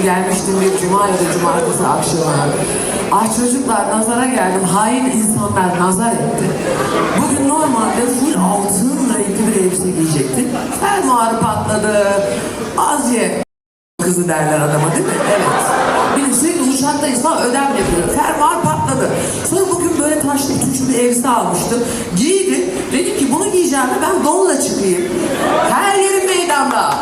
Cuma ya da Cumartesi akşamı. Ah çocuklar nazara geldim. Hain insanlar nazar etti. Bugün normalde full altın renkli bir elbise giyecektik. Fermuarı patladı. Az ye kızı derler adama değil mi? Evet. Bir de sürekli uçaktayız falan ödem yapıyor. Fermuar patladı. Sonra bugün böyle taşlı tuşlu bir elbise almıştım. Giydi. Dedim ki bunu giyeceğim de ben donla çıkayım. Her yerim meydanda.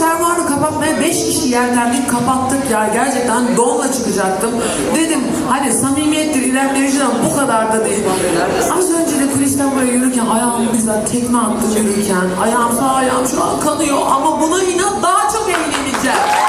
Fermuarını kapatmaya beş kişi yeltendik kapattık ya. Gerçekten donla çıkacaktım. Dedim hani samimiyettir İrem Derici'den bu kadar da değil. Az önce de kulisten buraya yürürken ayağım güzel tekme attım yürürken. Ayağım sağ ayağım şu an kanıyor ama buna inat daha çok eğleneceğim.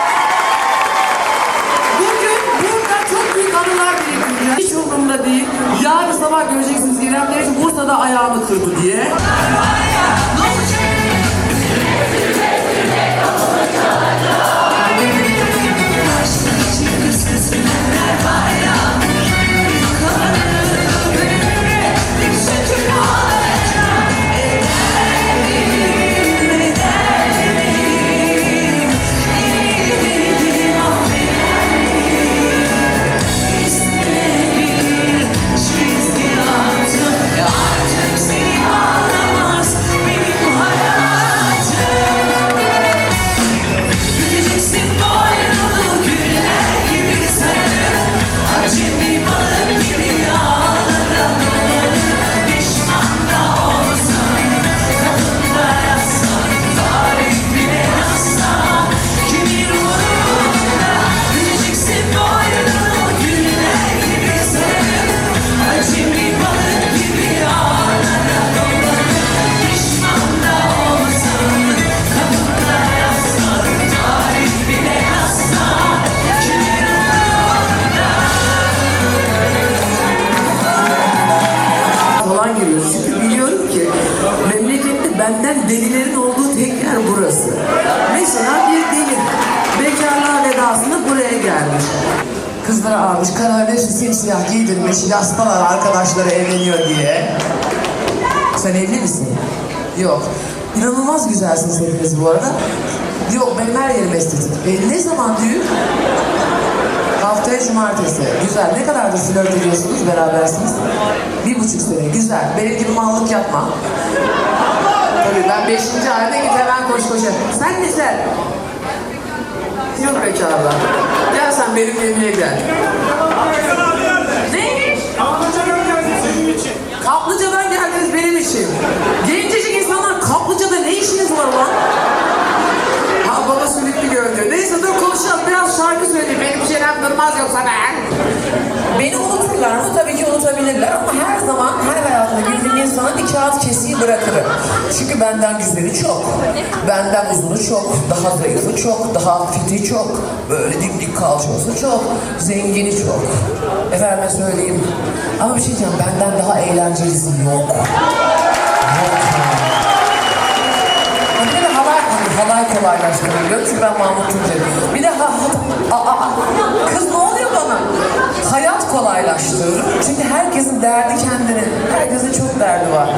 Falan giriyor. Çünkü biliyorum ki memlekette benden delilerin olduğu tek yer burası. Mesela bir deli bekarlığa vedasında buraya gelmiş. Kızlara almış, karavanesi simsiyah giydirmiş, yastalar arkadaşları evleniyor diye. Sen evli misin? Yok. İnanılmaz güzelsiniz hepiniz bu arada. Yok benim her yerim estetik. E, ne zaman düğün? Haftaya cumartesi. Güzel. Ne kadardır flört ediyorsunuz, berabersiniz? Bir buçuk sene. Güzel. Benim gibi mallık yapma. Tabii ben beşinci ayda git hemen koş koşa. Sen ne sen? Yok bekarlar. Gel sen benim yemeğe gel. Neymiş? Kaplıcadan geldiniz benim için. Ben. Beni unuturlar mı? Tabii ki unutabilirler ama her zaman her hayatında bildiğim insana bir kağıt kesiği bırakırım. Çünkü benden güzeli çok. Benden uzunu çok. Daha zayıfı çok. Daha fiti çok. Böyle dimdik kalçosu çok. Zengini çok. Efendime söyleyeyim. Ama bir şey diyeceğim benden daha eğlencelisi yok. Yok. Bir de halay, halay çünkü ben Mahmut Tuncer'im. Bir de ha, ha, a, a, kız ne oluyor bana? Hayat kolaylaştırır. Çünkü herkesin derdi kendine. Herkesin çok derdi var.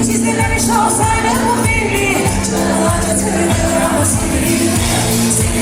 Çizilemiş olsaydı bu filmi Canım acıtırdı ama seni